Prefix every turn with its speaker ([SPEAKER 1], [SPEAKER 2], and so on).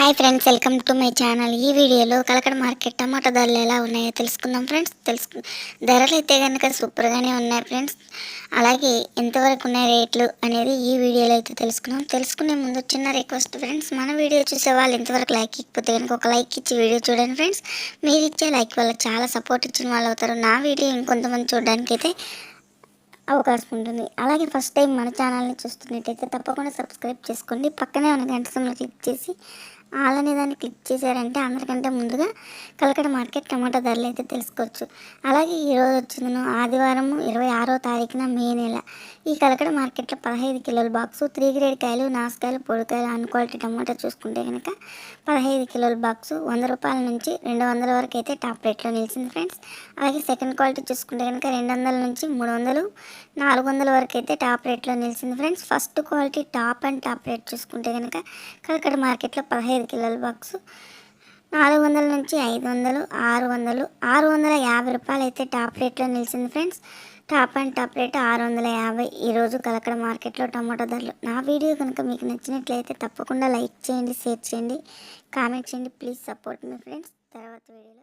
[SPEAKER 1] Hi friends welcome to my channel. ఈ వీడియోలో Kalakada market టమాటా ధరలు ఎలా ఉన్నాయో తెలుసుకుందాం ఫ్రెండ్స్. తెలుసుకు ధరలు అయితే కనుక సూపర్గానే ఉన్నాయి ఫ్రెండ్స్. అలాగే ఎంతవరకు ఉన్నాయి రేట్లు అనేది ఈ వీడియోలో అయితే తెలుసుకుందాం. తెలుసుకునే ముందు చిన్న రిక్వెస్ట్ ఫ్రెండ్స్ మన వీడియో చూసే వాళ్ళు ఎంతవరకు లైక్ ఇకపోతే కనుక ఒక లైక్ ఇచ్చి వీడియో చూడండి ఫ్రెండ్స్. మీరు ఇచ్చే లైక్ వల్ల చాలా సపోర్ట్ ఇచ్చిన వాళ్ళు అవుతారు. నా వీడియో ఇంకొంతమంది చూడడానికి అయితే అవకాశం ఉంటుంది. అలాగే ఫస్ట్ టైం మన ఛానల్ని చూస్తున్నట్టయితే తప్పకుండా సబ్స్క్రైబ్ చేసుకోండి. పక్కనే ఉన్న గంట సమయంలో క్లిక్ చేసి ఆల్ అనే దాన్ని క్లిక్ చేశారంటే అందరికంటే ముందుగా కలకడ మార్కెట్ టమాటా ధరలు అయితే తెలుసుకోవచ్చు. అలాగే ఈరోజు వచ్చిందను ఆదివారం ఇరవై ఆరో తారీఖున మే నెల. ఈ కలకడ మార్కెట్లో పదహైదు కిలోల బాక్సు త్రీ గ్రేడ్ కాయలు నాసుకాయలు పొడికాయలు అన్ క్వాలిటీ టమాటా చూసుకుంటే కనుక పదహైదు కిలోల బాక్సు వంద రూపాయల నుంచి రెండు వందల వరకు అయితే టాప్ రేట్లో నిలిచింది ఫ్రెండ్స్. అలాగే సెకండ్ క్వాలిటీ చూసుకుంటే కనుక రెండు వందల నుంచి మూడు వందలు నాలుగు వందల వరకు అయితే టాప్ రేట్లో నిలిచింది friends. First quality top and top rate చూసుకుంటే కనుక కలకడ మార్కెట్లో పదహైదు కిలోల బాక్సు నాలుగు వందల నుంచి ఐదు వందలు ఆరు వందలు ఆరు వందల యాభై రూపాయలు అయితే టాప్ రేట్లో నిలిచింది friends top and top rate ఆరు వందల యాభై. ఈరోజు కలకడ మార్కెట్లో టమాటో ధరలు. నా వీడియో కనుక మీకు నచ్చినట్లయితే తప్పకుండా లైక్ చేయండి షేర్ చేయండి కామెంట్ చేయండి. ప్లీజ్ సపోర్ట్ మీ ఫ్రెండ్స్ తర్వాత వీడియోలో